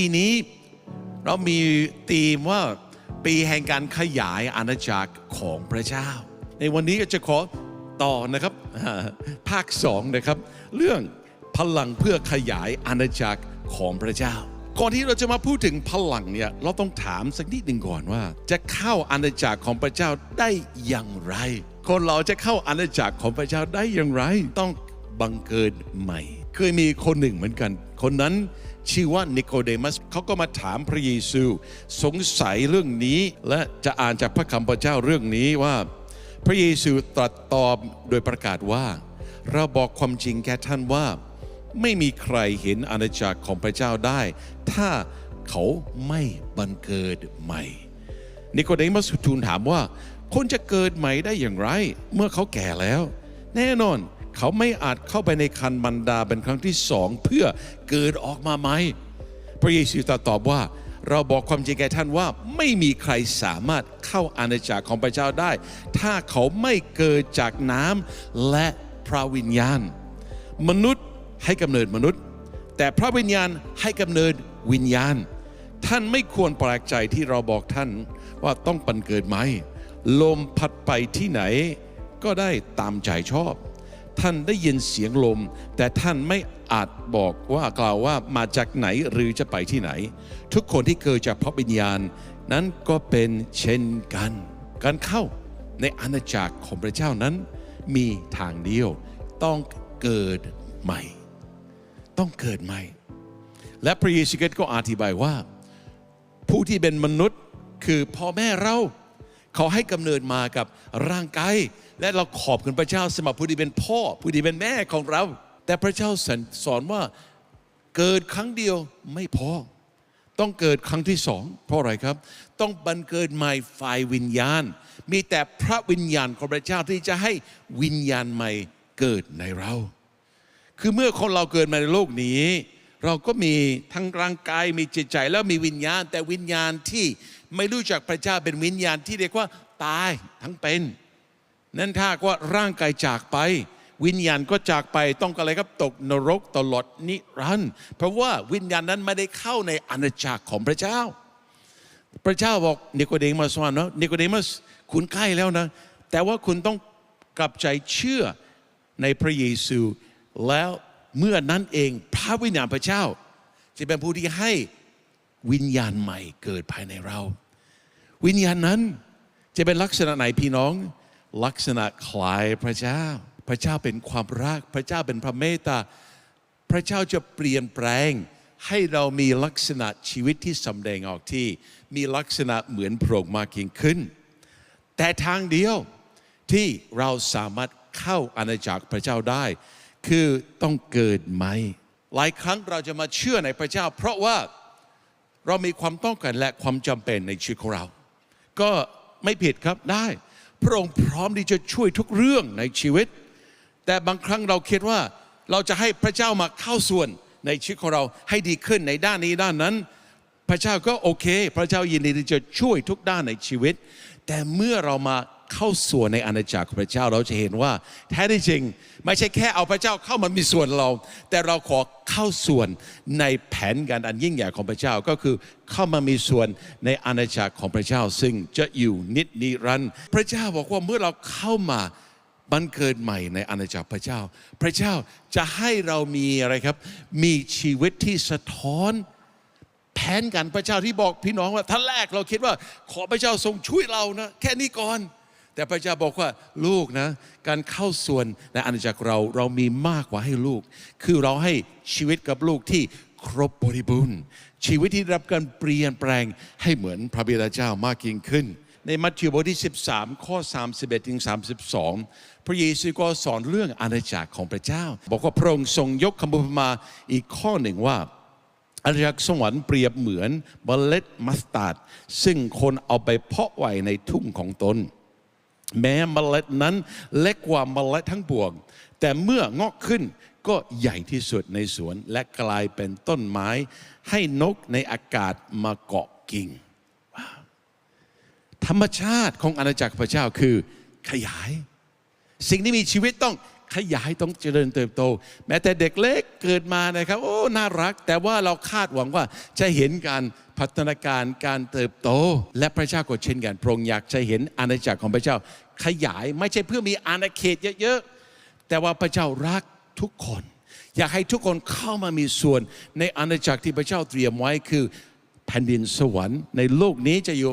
ปีนี้เรามีธีมว่าปีแห่งการขยายอาณาจักรของพระเจ้า ในวันนี้ก็จะขอต่อนะครับภาคสองนะครับ เรื่องพลังเพื่อขยายอาณาจักรของพระเจ้า ก่อนที่เราจะมาพูดถึงพลังเนี่ยเราต้องถามสักนิดหนึ่งก่อนว่า จะเข้าอาณาจักรของพระเจ้าได้อย่างไร คนเราจะเข้าอาณาจักรของพระเจ้าได้อย่างไร ต้องบังเกิดใหม่ เคยมีคนหนึ่งเหมือนกัน คนนั้น ชื่อว่านิโคเดมัสเขาก็มาถามพระเยซู สงสัยเรื่องนี้และจะอ่านจากพระคำพระเจ้าเรื่องนี้ว่า พระเยซูตรัสตอบโดยประกาศว่า เราบอกความจริงแก่ท่านว่า ไม่มีใครเห็นอาณาจักรของพระเจ้าได้ ถ้าเขาไม่บังเกิดใหม่ นิโคเดมัสทูลถามว่า คนจะเกิดใหม่ได้อย่างไร เมื่อเขาแก่แล้ว แน่นอน เขาไม่อาจเข้าไปในคันมันดาเป็นครั้งที่สองเพื่อเกิดออกมาใหม่พระเยซูตรัสตอบว่า เราบอกความจริงแก่ท่านว่าไม่มีใครสามารถเข้าอาณาจักรของพระเจ้าได้ ถ้าเขาไม่เกิดจากน้ำและพระวิญญาณ มนุษย์ให้กำเนิดมนุษย์ แต่พระวิญญาณให้กำเนิดวิญญาณ ท่านไม่ควรแปลกใจที่เราบอกท่านว่าต้องปันเกิดไหมลมพัดไปที่ไหนก็ได้ตามใจชอบ ท่านได้ยินเสียงลม แต่ท่านไม่อาจบอกว่ากล่าวว่ามาจากไหนหรือจะไปที่ไหน ทุกคนที่เกิดจากพระวิญญาณ นั้นก็เป็นเช่นกัน การเข้าในอาณาจักรของพระเจ้านั้น มีทางเดียว ต้องเกิดใหม่ ต้องเกิดใหม่ และพระเยซูคริสต์ก็อธิบายว่า ผู้ที่เป็นมนุษย์คือพ่อแม่เรา เขาให้กำเนิดมากับร่างกาย และเราขอบคุณพระเจ้าสำหรับผู้ที่เป็นพ่อ ผู้ที่เป็นแม่ของเรา แต่พระเจ้าสอนว่าเกิดครั้งเดียวไม่พอ ต้องเกิดครั้งที่สองเพราะอะไรครับ ต้องบันเกิดใหม่ฝ่ายวิญญาณ มีแต่พระวิญญาณของพระเจ้าที่จะให้วิญญาณใหม่เกิดในเรา คือเมื่อคนเราเกิดมาในโลกนี้ เราก็มีทั้งร่างกายมีจิตใจแล้วมีวิญญาณ แต่วิญญาณที่ ไม่รู้จักพระเจ้าเป็นวิญญาณที่เรียกว่าตายทั้งเป็น นั่นถ้าว่าร่างกายจากไป วิญญาณก็จากไปต้องอะไรครับตกนรกตลอดนิรันดร์เพราะว่าวิญญาณนั้นไม่ได้เข้าในอาณาจักรของพระเจ้า พระเจ้าบอกนิโคเดมัสว่านะนิโคเดมัสคุณใกล้แล้วนะ แต่ว่าคุณต้องกลับใจเชื่อในพระเยซู แล้วเมื่อนั้นเองพระวิญญาณพระเจ้า จะเป็นผู้ที่ให้ วิญญาณใหม่เกิดภายในเรา วิญญาณนั้นจะเป็นลักษณะไหนพี่น้อง ลักษณะคล้ายพระเจ้า พระเจ้าเป็นความรัก พระเจ้าเป็นพระเมตตาพระเจ้าจะเปลี่ยนแปลงให้เรามีลักษณะชีวิตที่สำแดงออกที่ มีลักษณะเหมือนพระองค์มากยิ่งขึ้น แต่ทางเดียวที่เราสามารถเข้าอาณาจักรพระเจ้าได้ คือต้องเกิดใหม่หลายครั้งเราจะมาเชื่อในพระเจ้า เพราะว่า เรามีความต้องการและความจำเป็นในชีวิตของเรา ก็ไม่ผิดครับได้ พระองค์พร้อมที่จะช่วยทุกเรื่องในชีวิต แต่บางครั้งเราคิดว่าเราจะให้พระเจ้ามาเข้าส่วนในชีวิตของเราให้ดีขึ้นในด้านนี้ด้านนั้น พระเจ้าก็โอเค พระเจ้ายินดีที่จะช่วยทุกด้านในชีวิต แต่เมื่อเรามา เข้าส่วนในอาณาจักรของพระเจ้าเราจะเห็นว่า แท้ที่จริงไม่ใช่แค่เอาพระเจ้าเข้ามามีส่วนเรา แต่เราขอเข้าส่วนในแผนการอันยิ่งใหญ่ของพระเจ้าก็คือเข้ามามีส่วนในอาณาจักรของพระเจ้า ซึ่งจะอยู่นิจนิรันดร์พระเจ้าบอกว่าเมื่อเราเข้ามาบันเกิดใหม่ในอาณาจักรพระเจ้า พระเจ้าจะให้เรามีอะไรครับ มีชีวิตที่สะท้อนแผนการพระเจ้าที่บอกพี่น้องว่าท่านแรกเราคิดว่าขอพระเจ้าทรงช่วยเรานะแค่นี้ก่อน แต่พระเจ้าบอกว่าลูกนะ การเข้าส่วนในอาณาจักรเราเรามีมากกว่าให้ลูก คือเราให้ชีวิตกับลูกที่ครบบริบูรณ์ชีวิตที่รับการเปลี่ยนแปลงให้เหมือนพระบิดาเจ้ามากยิ่งขึ้น ในมัทธิวบทที่ 13 ข้อ 31ถึง32 พระเยซูก็สอนเรื่องอาณาจักรของพระเจ้า บอกว่าพระองค์ทรงยกคำอุปมาอีกข้อหนึ่งว่าอาณาจักรสวรรค์เปรียบเหมือนเมล็ดมัสตาร์ดซึ่งคนเอาไปเพาะไว้ในทุ่งของตน แม้เมล็ดนั้นเล็กกว่าเมล็ดทั้งปวง แต่เมื่องอกขึ้นก็ใหญ่ที่สุดในสวน และกลายเป็นต้นไม้ ให้นกในอากาศมาเกาะกิ่ง ธรรมชาติของอาณาจักรพระเจ้าคือขยาย สิ่งที่มีชีวิตต้องขยายต้องเจริญเติบโต แม้แต่เด็กเล็กเกิดมานะครับ โอ้ น่ารัก แต่ว่าเราคาดหวังว่าจะเห็นการ พัฒนาการการเติบโต และพระเจ้าก็เช่นกันพระองค์อยากจะเห็นอาณาจักรของพระเจ้าขยายไม่ใช่เพื่อมีอาณาเขตเยอะๆแต่ว่าพระเจ้ารักทุกคน อยากให้ทุกคนเข้ามามีส่วนในอาณาจักรที่พระเจ้าเตรียมไว้คือแผ่นดินสวรรค์ในโลกนี้จะอยู่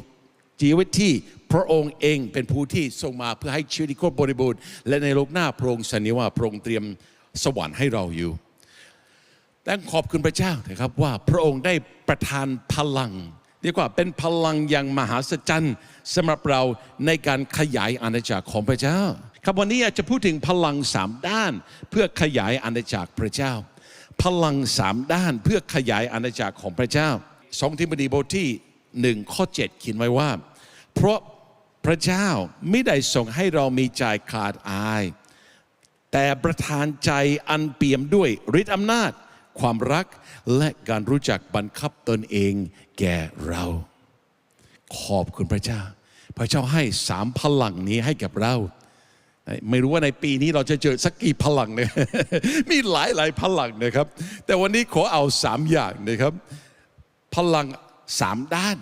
ชีวิตที่พระองค์เองเป็นผู้ที่ทรงมาเพื่อให้ชีวิตที่ครบบริบูรณ์และในโลกหน้าพระองค์สัญญาว่าพระองค์เตรียมสวรรค์ให้เราอยู่ แต่ขอบคุณพระเจ้านะครับว่าพระองค์ได้ประทานพลังเรียกว่าเป็นพลังอย่างมหาศจรรย์สำหรับเราในการขยายอาณาจักรของพระเจ้า ครับวันนี้อยากจะพูดถึงพลังสามด้าน เพื่อขยายอาณาจักรพระเจ้า พลังสามด้านเพื่อขยายอาณาจักรของพระเจ้าสองทิมธีบทที่หนึ่งข้อ7เขียนไว้ว่า เพราะพระเจ้าไม่ได้ทรงให้เรามีใจขาดอาย แต่ประทานใจอันเปี่ยมด้วยฤทธิอำนาจ ความรักและการรู้จักบังคับตนเองแก่เรา ขอบคุณพระเจ้า พระเจ้าให้สามพลังนี้ให้กับเรา ไม่รู้ว่าในปีนี้เราจะเจอสักกี่พลังเนี่ยมีหลายหลายพลังนะครับ แต่วันนี้ขอเอาสามอย่างนะครับ พลังสามด้าน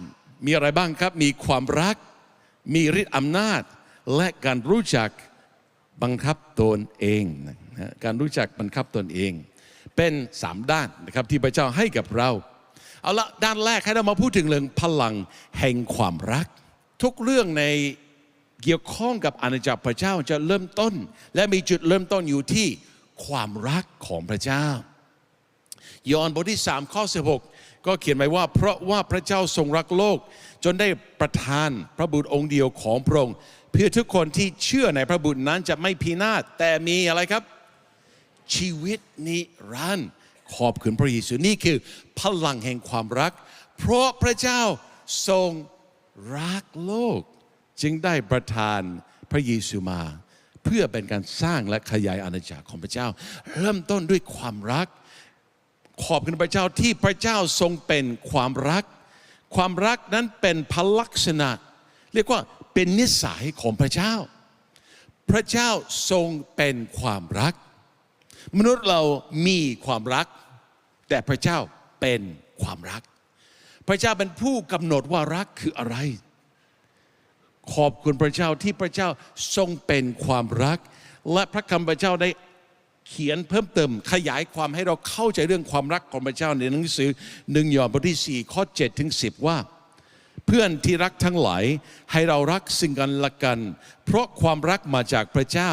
มีอะไรบ้างครับ มีความรัก มีฤทธิ์อำนาจ และการรู้จักบังคับตนเอง การรู้จักบังคับตนเอง เป็นสามด้านนะครับที่พระเจ้าให้กับเรา เอาละด้านแรกให้เรามาพูดถึงเรื่องพลังแห่งความรัก ทุกเรื่องในเกี่ยวข้องกับอาณาจักรพระเจ้าจะเริ่มต้น และมีจุดเริ่มต้นอยู่ที่ความรักของพระเจ้า ยอห์นบทที่ 3 ข้อ 16 ก็เขียนไว้ว่า เพราะว่าพระเจ้าทรงรักโลก จนได้ประทานพระบุตรองค์เดียวของพระองค์เพื่อทุกคนที่เชื่อในพระบุตรนั้นจะไม่พินาศแต่มีอะไรครับ ชีวิตนิรันดร์ขอบคุณพระเยซูนี่คือพลังแห่งความรัก เพราะพระเจ้าทรงรักโลก จึงได้ประทานพระเยซูมา เพื่อเป็นการสร้างและขยายอาณาจักรของพระเจ้า เริ่มต้นด้วยความรัก ขอบคุณพระเจ้าที่พระเจ้าทรงเป็นความรัก ความรักนั้นเป็นพลักษณะ เรียกว่าเป็นนิสัยของพระเจ้า พระเจ้าทรงเป็นความรัก มนุษย์เรามีความรัก แต่พระเจ้าเป็นความรัก พระเจ้าเป็นผู้กำหนดว่ารักคืออะไร ขอบคุณพระเจ้าที่พระเจ้าทรงเป็นความรัก และพระคำพระเจ้าได้เขียนเพิ่มเติมขยายความให้เราเข้าใจเรื่องความรักของพระเจ้าในหนังสือหนึ่งยอห์นบทที่ 4 ข้อ7ถึง10 ว่า เพื่อนที่รักทั้งหลายให้เรารักซึ่งกันและกัน เพราะความรักมาจากพระเจ้า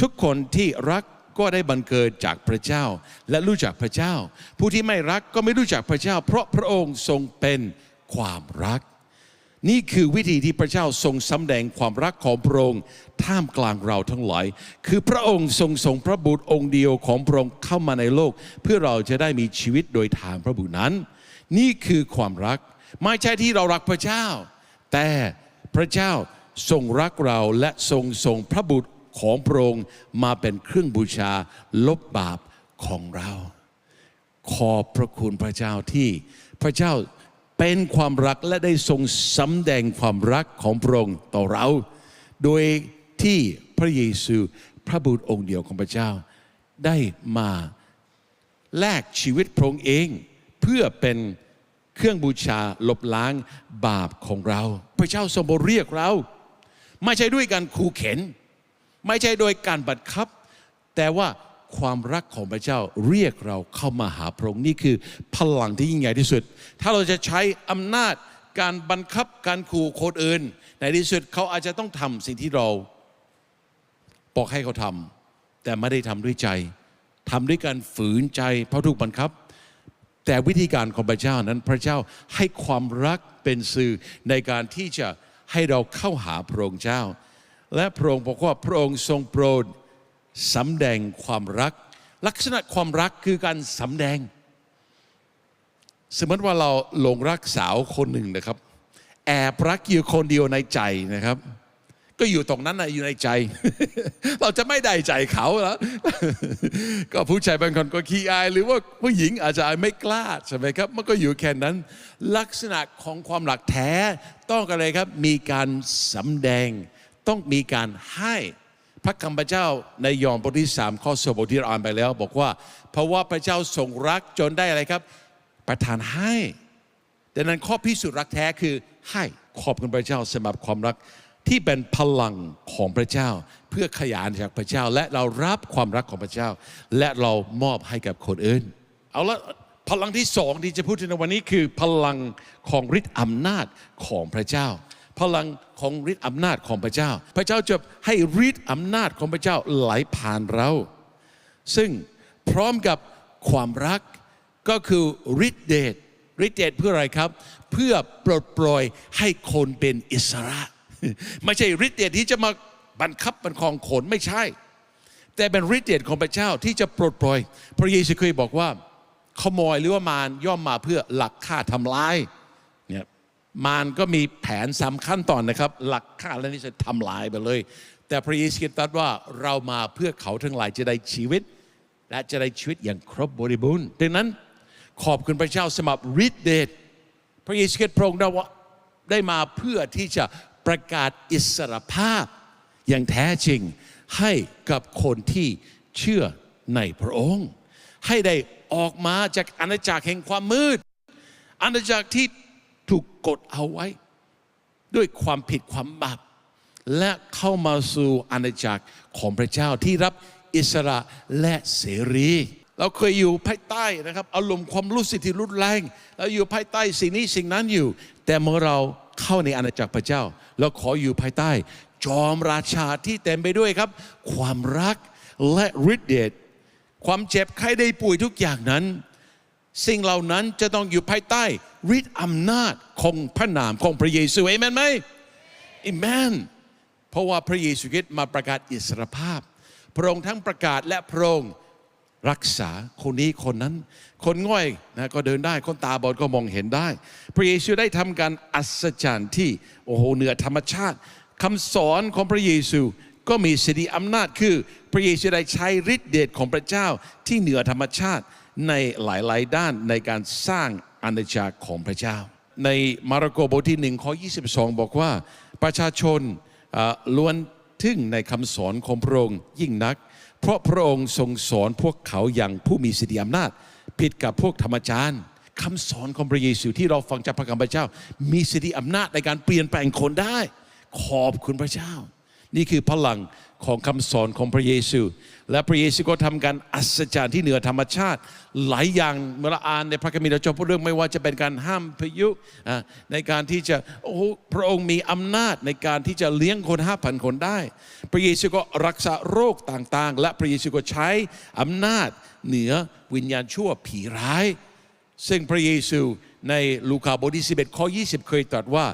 ทุกคนที่รัก ก็ได้บังเกิดจากพระเจ้า และรู้จักพระเจ้า ผู้ที่ไม่รักก็ไม่รู้จักพระเจ้า เพราะพระองค์ทรงเป็นความรัก นี่คือวิธีที่พระเจ้าทรงสำแดงความรักของพระองค์ท่ามกลางเราทั้งหลาย คือพระองค์ทรงส่งพระบุตรองค์เดียวของพระองค์เข้ามาในโลก เพื่อเราจะได้มีชีวิตโดยทางพระบุตรนั้น นี่คือความรัก ไม่ใช่ที่เรารักพระเจ้า แต่พระเจ้าทรงรักเราและทรงส่งพระบุตร ของพระองค์มาเป็นเครื่องบูชาลบบาปของเรา ขอบพระคุณพระเจ้าที่พระเจ้าเป็นความรักและได้ทรงสำแดงความรักของพระองค์ต่อเรา โดยที่พระเยซูพระบุตรองค์เดียวของพระเจ้า ได้มาแลกชีวิตพระองค์เอง เพื่อเป็นเครื่องบูชาลบล้างบาปของเรา พระเจ้าทรงเรียกเรา ไม่ใช่ด้วยการขู่เข็น ไม่ใช่โดยการบังคับ แต่ว่าความรักของพระเจ้าเรียกเราเข้ามาหาพระองค์นี่คือพลังที่ยิ่งใหญ่ที่สุด ถ้าเราจะใช้อำนาจการบังคับการขู่คนอื่น ในที่สุดเขาอาจจะต้องทำสิ่งที่เราบอกให้เขาทำแต่ไม่ได้ทำด้วยใจทำด้วยการฝืนใจเพราะถูกบังคับ แต่วิธีการของพระเจ้านั้นพระเจ้าให้ความรักเป็นสื่อในการที่จะให้เราเข้าหาพระองค์เจ้า และพระองค์บอกว่าพระองค์ทรงโปรดสำแดงความรัก ลักษณะความรักคือการสำแดง สมมติว่าเราหลงรักสาวคนหนึ่งนะครับ แอบรักอยู่คนเดียวในใจนะครับ ก็อยู่ตรงนั้นนะอยู่ในใจ เราจะไม่ได้ใจเขาแล้วก็ผู้ชายบางคนก็ขี้อาย หรือว่าผู้หญิงอาจจะไม่กล้าใช่ไหมครับมันก็อยู่แค่นั้น ลักษณะของความหลักแท้ต้องอะไรครับมีการสำแดง ต้องมีการให้พระคำพระเจ้าในยอห์นบทที่สามข้อสบทที่เราอ่านไปแล้ว บอกว่า เพราะว่าพระเจ้าทรงรักจนได้อะไรครับ ประทานให้ดังนั้นข้อพิสูจน์รักแท้คือให้ขอบคุณพระเจ้าสำหรับความรักที่เป็นพลังของพระเจ้า เพื่อขยายจากพระเจ้า และเรารับความรักของพระเจ้า และเรามอบให้กับคนอื่น เอาละพลังที่สองที่จะพูดถึงในวันนี้คือพลังของฤทธิอำนาจของพระเจ้า พลังของฤทธิ์อำนาจของพระเจ้า พระเจ้าจะให้ฤทธิ์อำนาจของพระเจ้าไหลผ่านเรา ซึ่งพร้อมกับความรักก็คือฤทธิเดชฤทธิเดชเพื่ออะไรครับ เพื่อปลดปล่อยให้คนเป็นอิสระ ไม่ใช่ฤทธิเดชที่จะมาบังคับบันคองขนไม่ใช่ แต่เป็นฤทธิเดชของพระเจ้าที่จะปลดปล่อย พระเยซูเคยบอกว่า ขโมยหรือว่ามารย่อมมาเพื่อหลักฆ่าทำลาย มารก็มีแผนสามขั้นตอนนะครับ หลักฆ่าและนี่จะทำลายไปเลย แต่พระเยซูคริสต์ตรัสว่าเรามาเพื่อเขาทั้งหลายจะได้ชีวิต และจะได้ชีวิตอย่างครบบริบูรณ์ดังนั้นขอบคุณพระเจ้าสำหรับฤทธิเดชพระเยซูคริสต์พระองค์ได้ว่าได้มาเพื่อที่จะประกาศอิสรภาพอย่างแท้จริงให้กับคนที่เชื่อในพระองค์ ให้ได้ออกมาจากอาณาจักรแห่งความมืด อาณาจักรที่ ถูกกดเอาไว้ ด้วยความผิดความบาปและเข้ามาสู่อาณาจักรของพระเจ้าที่รับอิสระและเสรี เราเคยอยู่ภายใต้นะครับอารมณ์ความรู้สึกที่รุนแรงเราอยู่ภายใต้สิ่งนี้สิ่งนั้นอยู่ แต่เมื่อเราเข้าในอาณาจักรพระเจ้า เราขออยู่ภายใต้ จอมราชาที่เต็มไปด้วยครับ ความรักและฤทธิ์เดชความเจ็บไข้ได้ป่วยทุกอย่างนั้น สิ่งเหล่านั้นจะต้องอยู่ภายใต้ ฤทธิ์อำนาจของพระนามของพระเยซูเอเมนไหมเอเมนเพราะว่าพระเยซูคริสต์มาประกาศอิสรภาพ พระองค์ทั้งประกาศและพระองค์รักษาคนนี้คนนั้น คนง่อยนะก็เดินได้คนตาบอดก็มองเห็นได้ พระเยซูได้ทำการอัศจรรย์ที่โอ้โหเหนือธรรมชาติคำสอนของพระเยซูก็มีสิทธิอำนาจคือ พระเยซูได้ใช้ฤทธิเดชของพระเจ้าที่เหนือธรรมชาติในหลายๆ ด้านในการสร้าง อาณาจักรของพระเจ้า ในมาระโกบทที่หนึ่งข้อ22 บอกว่าประชาชนล้วนทึ่งในคำสอนของพระองค์ยิ่งนัก เพราะพระองค์ทรงสอนพวกเขาอย่างผู้มีสิทธิอำนาจ ผิดกับพวกธรรมจารย์คำสอนของพระเยซูที่เราฟังจากพระคำพระเจ้า มีสิทธิอำนาจในการเปลี่ยนแปลงคนได้ ขอบคุณพระเจ้า นี่คือพลัง ของคำสอนของพระเยซู และพระเยซูก็ทำการอัศจรรย์ที่เหนือธรรมชาติ หลายอย่างเมื่อเราอ่านในพระคัมภีร์เราจะพูดเรื่องไม่ว่าจะเป็นการห้ามพายุในการที่จะโอ้พระองค์มีอำนาจในการที่จะเลี้ยงคนห้าพันคนได้ พระเยซูก็รักษาโรคต่างๆ และพระเยซูก็ใช้อำนาจเหนือวิญญาณชั่วผีร้าย ซึ่งพระเยซูในลูกาบทที่11ข้อ 20 เคยตรัสว่า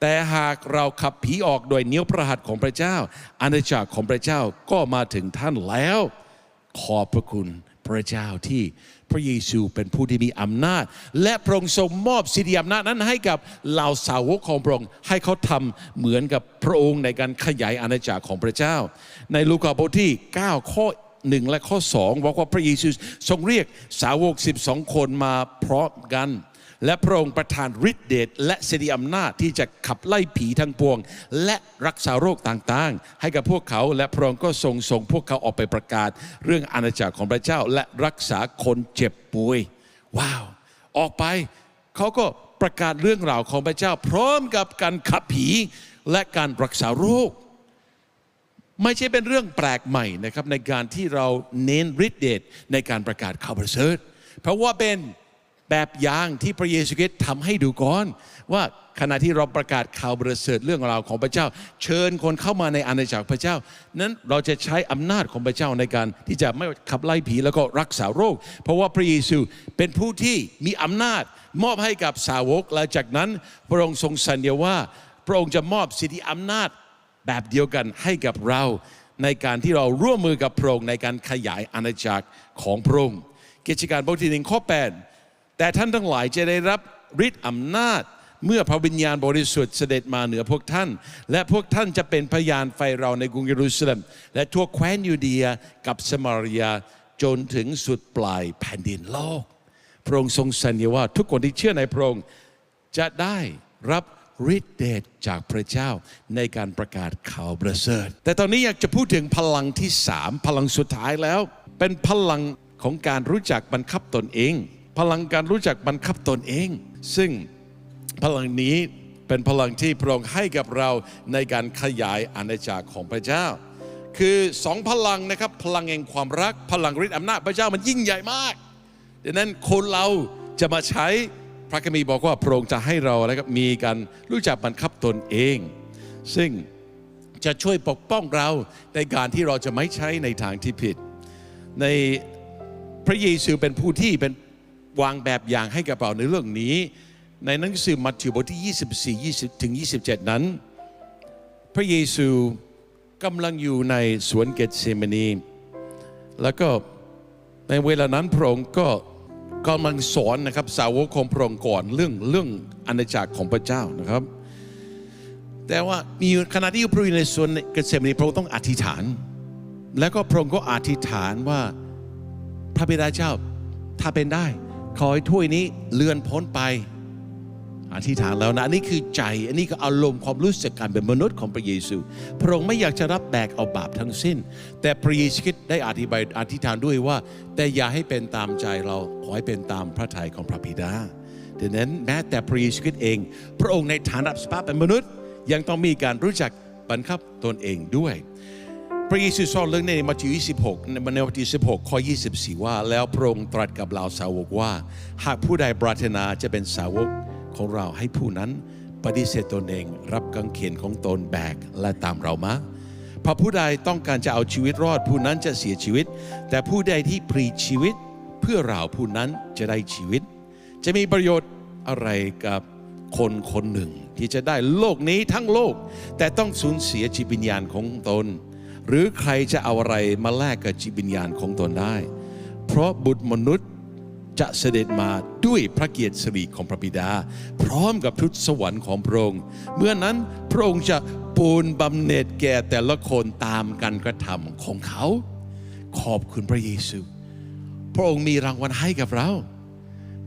แต่หากเราขับผีออกโดยนิ้วพระหัตของพระเจ้า อาณาจักรของพระเจ้าก็มาถึงท่านแล้ว ขอบพระคุณพระเจ้าที่พระเยซูเป็นผู้ที่มีอำนาจ และพระองค์ทรงมอบสิทธิอำนาจนั้นให้กับเหล่าสาวกของพระองค์ให้เขาทำเหมือนกับพระองค์ในการขยายอาณาจักรของพระเจ้า ในลูกาบทที่ 9 ข้อ1และข้อ2บอกว่าพระเยซูทรงเรียกสาวก 12 คนมาพร้อมกัน และพระองค์ประทานฤทธิเดชและสิทธิอำนาจที่จะขับไล่ผีทั้งปวง และรักษาโรคต่างๆ ให้กับพวกเขาและพระองค์ก็ทรงส่งพวกเขาออกไปประกาศ เรื่องอาณาจักรของพระเจ้าและรักษาคนเจ็บป่วย ว้าว ออกไปเขาก็ประกาศเรื่องราวของพระเจ้า พร้อมกับการขับผีและการรักษาโรค ไม่ใช่เป็นเรื่องแปลกใหม่นะครับในการที่เราเน้นฤทธิเดชในการประกาศข่าวประเสริฐเพราะว่าเป็น แบบอย่างที่พระเยซูคริสต์ทำให้ดูก่อน ว่าขณะที่เราประกาศข่าวประเสริฐเรื่องราวของพระเจ้า เชิญคนเข้ามาในอาณาจักรพระเจ้า นั้นเราจะใช้อำนาจของพระเจ้าในการที่จะไม่ขับไล่ผีแล้วก็รักษาโรค เพราะว่าพระเยซูเป็นผู้ที่มีอำนาจมอบให้กับสาวกและจากนั้นพระองค์ทรงสัญญาว่า พระองค์จะมอบสิทธิอำนาจแบบเดียวกันให้กับเราในการที่เราร่วมมือกับพระองค์ในการขยายอาณาจักรของพระองค์กิจการบทที่หนึ่งข้อ8 แต่ท่านทั้งหลายจะได้รับฤทธิ์อำนาจเมื่อพระวิญญาณบริสุทธิ์เสด็จมาเหนือพวกท่าน และพวกท่านจะเป็นพยานไฟเราในกรุงเยรูซาเล็ม และทั่วแคว้นยูเดียกับสมาริยาจนถึงสุดปลายแผ่นดินโลก พระองค์ทรงสัญญาว่าทุกคนที่เชื่อในพระองค์จะได้รับฤทธิ์เดชจากพระเจ้าในการประกาศข่าวประเสริฐ แต่ตอนนี้อยากจะพูดถึงพลังที่สามพลังสุดท้ายแล้ว เป็นพลังของการรู้จักบังคับตนเอง พลังการรู้จักบังคับตนเอง ซึ่งพลังนี้เป็นพลังที่พระองค์ให้กับเราในการขยายอาณาจักรของพระเจ้า คือสองพลังนะครับพลังแห่งความรักพลังฤทธิ์อำนาจพระเจ้ามันยิ่งใหญ่มากดังนั้นคนเราจะมาใช้พระคัมภีร์บอกว่าพระองค์จะให้เรานะครับมีการรู้จักบังคับตนเอง ซึ่งจะช่วยปกป้องเราในการที่เราจะไม่ใช้ในทางที่ผิด ในพระเยซูเป็นผู้ที่เป็น วางแบบอย่างให้กับเราในเรื่องนี้ ในหนังสือมัทธิวบทที่ 24 20 ถึง 27 นั้น พระเยซูกำลังอยู่ในสวนเกตเซมานี แล้วก็ในเวลานั้นพระองค์ก็กำลังสอนนะครับสาวกของพระองค์ก่อนเรื่องเรื่องอาณาจักรของพระเจ้านะครับ แต่ว่ามีขณะที่พระอยู่ในสวนเกตเซมานีพระองค์ต้องอธิษฐาน แล้วก็พระองค์ก็อธิษฐานว่าพระบิดาเจ้าถ้าเป็นได้ ขอให้ถ้วยนี้เลื่อนพ้นไป อธิษฐานแล้วนะ อันนี้คือใจ อันนี้ก็อารมณ์ความรู้สึกการเป็นมนุษย์ของพระเยซู พระองค์ไม่อยากจะรับแบกเอาบาปทั้งสิ้น แต่พระเยซูคริสต์ได้อธิบายอธิษฐานด้วยว่า แต่อย่าให้เป็นตามใจเราขอให้เป็นตามพระทัยของพระบิดาดังนั้นแม้แต่พระเยซูคริสต์เอง พระองค์ในฐานะสภาพเป็นมนุษย์ ยังต้องมีการรู้จักบังคับตนเองด้วย พระเยซูสอนเรื่องในมัทธิว26ในมัทธิว16ข้อ24 ว่า แล้วพระองค์ตรัสกับเหล่าสาวกว่า หากผู้ใดปรารถนาจะเป็นสาวกของเราให้ผู้นั้นปฏิเสธตนเอง รับกังเขนของตนแบกและตามเรามาพราะผู้ใดต้องการจะเอาชีวิตรอดผู้นั้นจะเสียชีวิต แต่ผู้ใดที่ปลีชีวิตเพื่อเราผู้นั้นจะได้ชีวิต จะมีประโยชน์อะไรกับคนคนหนึ่ง ที่จะได้โลกนี้ทั้งโลก แต่ต้องสูญเสียจิตวิญญาณของตน หรือใครจะเอาอะไรมาแลกกับจิตวิญญาณของตนได้ เพราะบุตรมนุษย์จะเสด็จมาด้วยพระเกียรติสิริของพระบิดา พร้อมกับทุตสวรรค์ของพระองค์ เมื่อนั้นพระองค์จะปูนบำเหน็จแก่แต่ละคนตามการกระทำของเขา ขอบคุณพระเยซู พระองค์มีรางวัลให้กับเรา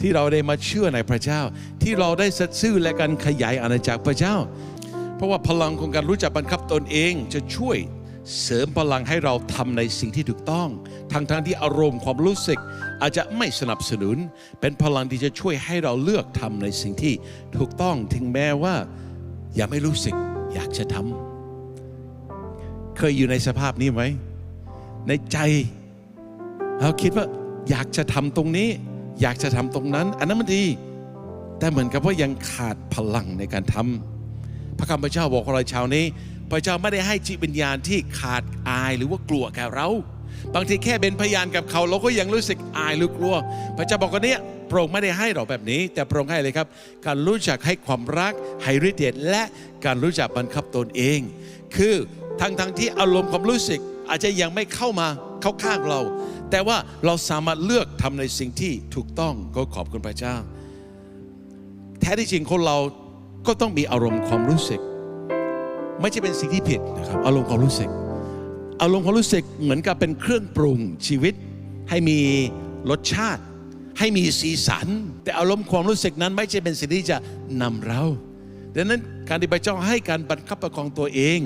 ที่เราได้มาเชื่อในพระเจ้า ที่เราได้สัตย์ซื่อและการขยายอาณาจักรพระเจ้า เพราะว่าพลังของการรู้จักบังคับตนเองจะช่วย เสริมพลังให้เราทำในสิ่งที่ถูกต้อง ทั้งๆทที่อารมณ์ความรู้สึกอาจจะไม่สนับสนุน เป็นพลังที่จะช่วยให้เราเลือกทำในสิ่งที่ถูกต้อง ถึงแม้ว่า อยังไม่รู้สึกอยากจะทำเคยอยู่ในสภาพนี้ไหม ในใจ เราคิดว่าอยากจะทำตรงนี้ อยากจะทำตรงนั้น อันนั้นมันดี แต่เหมือนกับว่ายังขาดพลังในการทำพระคำพระเจ้าบอกกับเราช้านี้ พระเจ้าไม่ได้ให้จิตวิญญาณที่ขาดอายหรือว่ากลัวแก่เรา บางทีแค่เป็นพยานกับเขา เราก็ยังรู้สึกอายหรือกลัว พระเจ้าบอกว่าเนี่ยพระองค์ไม่ได้ให้เราแบบนี้ แต่พระองค์ให้เลยครับ การรู้จักให้ความรักให้ฤทธิ์เดชและการรู้จักบังคับตนเอง คือทั้งทั้งที่อารมณ์ความรู้สึกอาจจะยังไม่เข้ามาเข้าข้างเรา แต่ว่าเราสามารถเลือกทำในสิ่งที่ถูกต้องก็ขอบคุณพระเจ้า แท้ที่จริงคนเราก็ต้องมีอารมณ์ความรู้สึก ไม่ใช่เป็นสิ่งที่ผิดนะครับอารมณ์ความรู้สึก อารมณ์ความรู้สึกเหมือนกับเป็นเครื่องปรุงชีวิต ให้มีรสชาติ ให้มีสีสัน แต่อารมณ์ความรู้สึกนั้นไม่ใช่เป็นสิ่งที่จะนำเราดังนั้นการที่พระเจ้าให้การบังคับประคองตัวเอง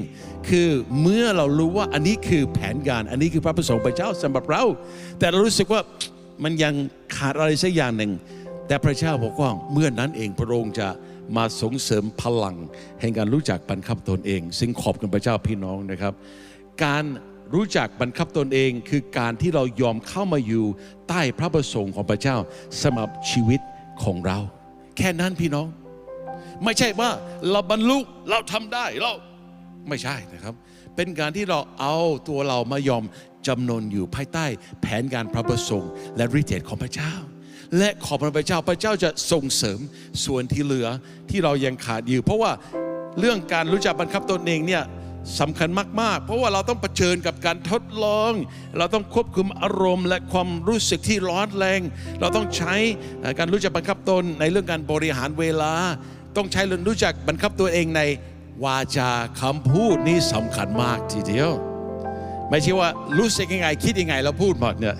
คือเมื่อเรารู้ว่าอันนี้คือแผนการอันนี้คือพระประสงค์พระเจ้าสำหรับเรา แต่เรารู้สึกว่ามันยังขาดอะไรสักอย่างหนึ่ง แต่พระเจ้าบอกว่าเมื่อนั้นเองพระองค์จะ มาส่งเสริมพลัง แห่งการรู้จักบังคับตนเอง ซึ่งขอบคุณพระเจ้าพี่น้องนะครับ การรู้จักบังคับตนเองคือการที่เรายอมเข้ามาอยู่ใต้พระประสงค์ของพระเจ้าสำหรับชีวิตของเรา แค่นั้นพี่น้อง ไม่ใช่ว่าเราบรรลุเราทำได้เราไม่ใช่นะครับ เป็นการที่เราเอาตัวเรามายอมจำนนอยู่ภายใต้แผนการพระประสงค์และฤทธิ์เดชของพระเจ้า และขอบพระพระเจ้าพระเจ้าจะส่งเสริมส่วนที่เหลือที่เรายังขาดอยู่ เพราะว่าเรื่องการรู้จักบังคับตนเองเนี่ยสำคัญมาก ๆ เพราะว่าเราต้องเผชิญกับการทดลอง เราต้องควบคุมอารมณ์และความรู้สึกที่ร้อนแรง เราต้องใช้การรู้จักบังคับตนในเรื่องการบริหารเวลา ต้องใช้เรื่องรู้จักบังคับตัวเองในวาจาคำพูดนี่สำคัญมากทีเดียว ไม่ใช่ว่ารู้สึกยังไง คิดยังไงแล้วพูดหมดเนี่ย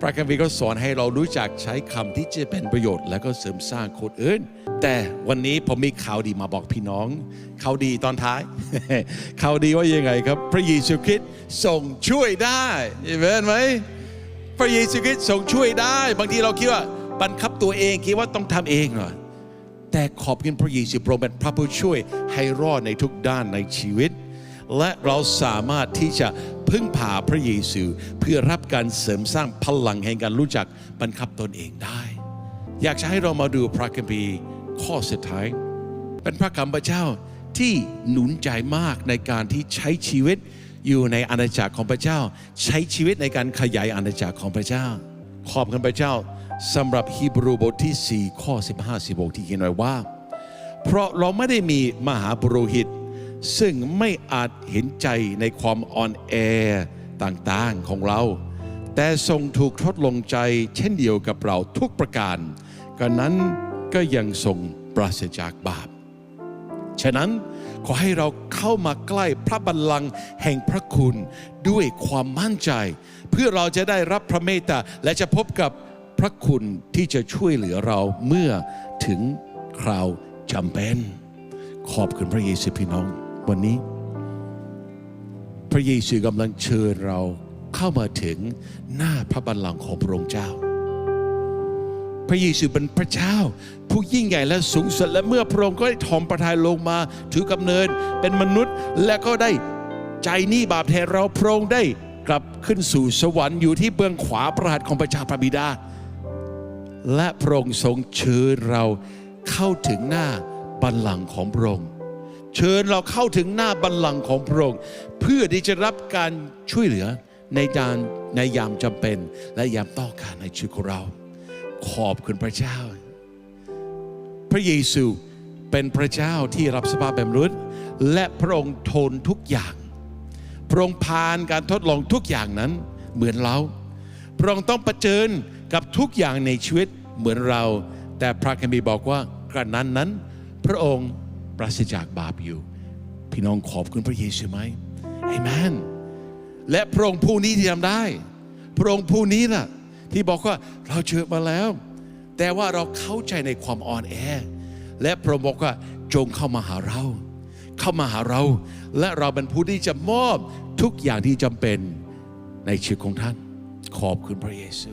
พระคัมภีร์ก็สอนให้เรารู้จักใช้คำที่จะเป็นประโยชน์ และก็เสริมสร้างคนอื่น แต่วันนี้ผมมีข่าวดีมาบอกพี่น้องข่าวดีตอนท้ายข่าวดีว่ายังไงครับ พระเยซูคริสต์ทรงช่วยได้เห็นไหมพระเยซูคริสต์ทรงช่วยได้ บางทีเราคิดว่าบังคับตัวเองคิดว่าต้องทำเองเหรอแต่ขอบคุณพระเยซูพระเป็นพระผู้ช่วยให้รอดในทุกด้านในชีวิต และเราสามารถที่จะพึ่งพาพระเยซูเพื่อรับการเสริมสร้างพลังแห่งการรู้จักบังคับตนเองได้ อยากจะให้เรามาดูพระคัมภีร์ข้อสุดท้าย เป็นพระคำพระเจ้าที่หนุนใจมากในการที่ใช้ชีวิตอยู่ในอาณาจักรของพระเจ้า ใช้ชีวิตในการขยายอาณาจักรของพระเจ้า ขอบคุณพระเจ้าสำหรับฮีบรูบทที่ 4 ข้อ 15 16 ที่เขียนไว้ว่า เพราะเราไม่ได้มีมหาบุโรหิต ซึ่งไม่อาจเห็นใจในความอ่อนแอต่างๆของเรา แต่ทรงถูกทดลงใจเช่นเดียวกับเราทุกประการก็นั้นก็ยังทรงปราศจากบาป ฉะนั้นขอให้เราเข้ามาใกล้พระบัลลังก์แห่งพระคุณด้วยความมั่นใจ เพื่อเราจะได้รับพระเมตตาและจะพบกับพระคุณที่จะช่วยเหลือเราเมื่อถึงคราวจำเป็น ขอบคุณพระเยซูพี่น้อง วันนี้ พระเยซูกำลังเชิญเราเข้ามาถึงหน้าพระบัลลังก์ของพระองค์เจ้า พระเยซูเป็นพระเจ้า ผู้ยิ่งใหญ่และสูงสุดและเมื่อพระองค์ก็ได้ทอมประทายลงมา ถือกำเนิดเป็นมนุษย์และก็ได้ใจนี้บาปแทนเราพระองค์ได้กลับขึ้นสู่สวรรค์อยู่ที่เบื้องขวาประหัตของพระเจ้าพระบิดา และพระองค์ทรงเชิญเราเข้าถึงหน้าบัลลังก์ของพระองค์ เชิญเราเข้าถึงหน้าบัลลังก์ของพระองค์เพื่อที่จะรับการช่วยเหลือในดานในยามจำเป็น และยามต้องการในชีวิตของเรา ขอบคุณพระเจ้า พระเยซูเป็นพระเจ้าที่รับสภาพแบบมนุษย์ และพระองค์ทนทุกอย่าง พระองค์ผ่านการทดลองทุกอย่างนั้นเหมือนเรา พระองค์ต้องประเจิญกับทุกอย่างในชีวิตเหมือนเรา แต่พระคัมภีร์บอกว่ากระนั้นนั้น พระองค์ ปราศจากบาปอยู่ พี่น้องขอบคุณพระเยซูไหมเอเมนและพระองค์ผู้นี้ที่ทำได้ พระองค์ผู้นี้น่ะ ที่บอกว่าเราเจอมาแล้ว แต่ว่าเราเข้าใจในความอ่อนแอ และพระองค์บอกว่าจงเข้ามาหาเรา เข้ามาหาเรา และเราเป็นผู้ที่จะมอบทุกอย่างที่จำเป็นในชีวิตของท่าน ขอบคุณพระเยซู